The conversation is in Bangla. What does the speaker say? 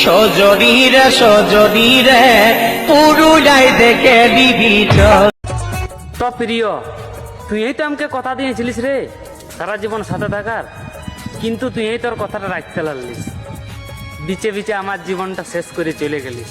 সজনীরে সজনীরে পুরুলাই দেখে দিবি তো প্রিয় তুই এই তো আমাকে কথা দিয়েছিলিস রে সারা জীবন সাথে থাকার। কিন্তু তুই এই তোর কথাটা রাখতে লাগলিস। বিচে বিচে আমার জীবনটা শেষ করে চলে গেলিস।